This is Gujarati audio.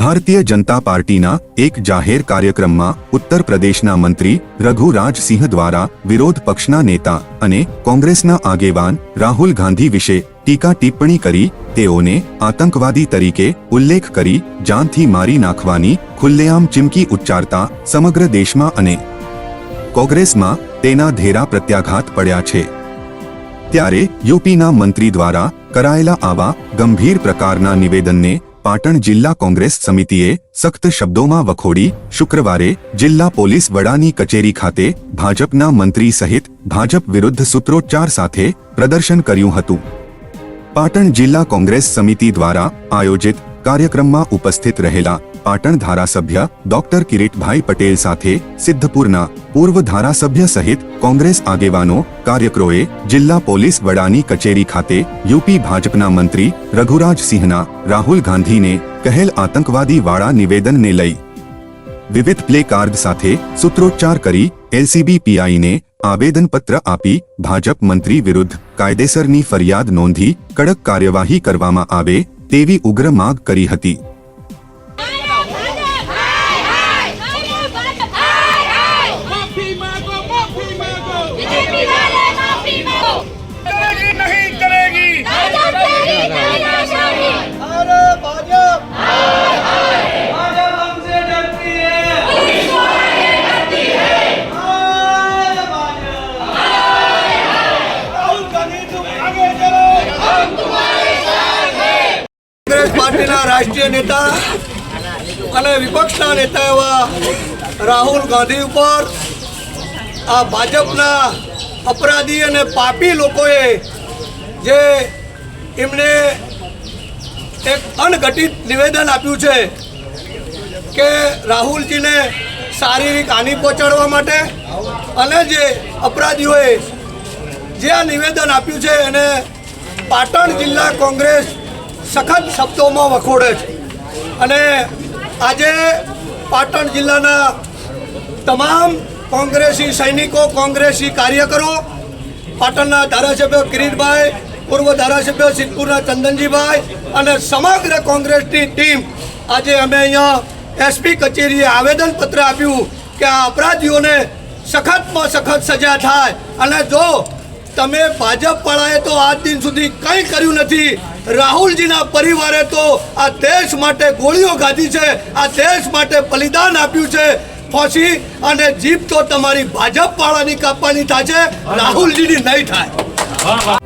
ભારતીય જનતા પાર્ટીના એક જાહેર કાર્યક્રમમાં ઉત્તર પ્રદેશના મંત્રી રઘુરાજસિંહ દ્વારા વિરોધ પક્ષના નેતા અને કોંગ્રેસના આગેવાન રાહુલ ગાંધી વિશે ટીકા ટિપ્પણી કરી, તેઓને આતંકવાદી તરીકે ઉલ્લેખ કરી, જાનથી મારી નાખવાની ખુલ્લેઆમ ચીમકી ઉચ્ચારતા સમગ્ર દેશમાં અને કોંગ્રેસમાં તેના ધેરા પ્રત્યાઘાત પડ્યા છે. ત્યારે યુપીના મંત્રી દ્વારા કરાયેલા આવા ગંભીર પ્રકારના નિવેદનને પાટણ જિલ્લા કોંગ્રેસ સમિતિએ સખ્ત શબ્દોમાં વખોડી શુક્રવારે જિલ્લા પોલીસ વડાની કચેરી ખાતે ભાજપના મંત્રી સહિત ભાજપ વિરુદ્ધ સૂત્રોચ્ચાર સાથે પ્રદર્શન કર્યું હતું. પાટણ જિલ્લા કોંગ્રેસ સમિતિ દ્વારા આયોજિત કાર્યક્રમમાં ઉપસ્થિત રહેલા પાટણ ધારાસભ્ય ડોક્ટર કિરીટભાઈ પટેલ સાથે સિદ્ધપુરના પૂર્વ ધારાસભ્ય સહિત કોંગ્રેસ આગેવાનો, કાર્યકરોએ જિલ્લા પોલીસ વડાની કચેરી ખાતે યુપી ભાજપના મંત્રી રઘુરાજસિંહના રાહુલ ગાંધીને કહેલ આતંકવાદી વાળા નિવેદનને લઈ વિવિધ પ્લે કાર્ડ સાથે સૂત્રોચ્ચાર કરી એલસીબી પીઆઈને આવેદનપત્ર આપી ભાજપ મંત્રી વિરુદ્ધ કાયદેસરની ફરિયાદ નોંધી કડક કાર્યવાહી કરવામાં આવે તેવી ઉગ્ર માંગ કરી હતી. કોંગ્રેસ પાર્ટીના રાષ્ટ્રીય નેતા અને વિપક્ષના નેતા એવા રાહુલ ગાંધી ઉપર આ ભાજપના અપરાધી અને પાપી લોકોએ જે એમને એક અણઘટિત નિવેદન આપ્યું છે કે રાહુલજીને શારીરિક હાનિ પહોંચાડવા માટે અને જે અપરાધીઓએ જે આ નિવેદન આપ્યું છે એને પાટણ જિલ્લા કોંગ્રેસ સખત શબ્દોમાં વખોડે છે. અને આજે પાટણ જિલ્લાના તમામ કોંગ્રેસી સૈનિકો, કોંગ્રેસી કાર્યકરો, પાટણના ધારાસભ્ય કિરીટભાઈ, પૂર્વ ધારાસભ્ય સિદ્ધપુરના ચંદનજીભાઈ અને સમગ્ર કોંગ્રેસની ટીમ આજે અમે અહીંયા એસપી કચેરીએ આવેદનપત્ર આપ્યું કે આ અપરાધીઓને સખતમાં સખત સજા થાય. અને જો તમે ભાજપ વાળાએ તો આજ દિન સુધી કંઈ કર્યું નથી. રાહુલજીના પરિવારે તો આ દેશ માટે ગોળીઓ ગાધી છે, આ દેશ માટે બલિદાન આપ્યું છે. ફોસી અને જીપ તો તમારી ભાજપ વાળાની કાપવાની છે રાહુલજીની નહીં થાય.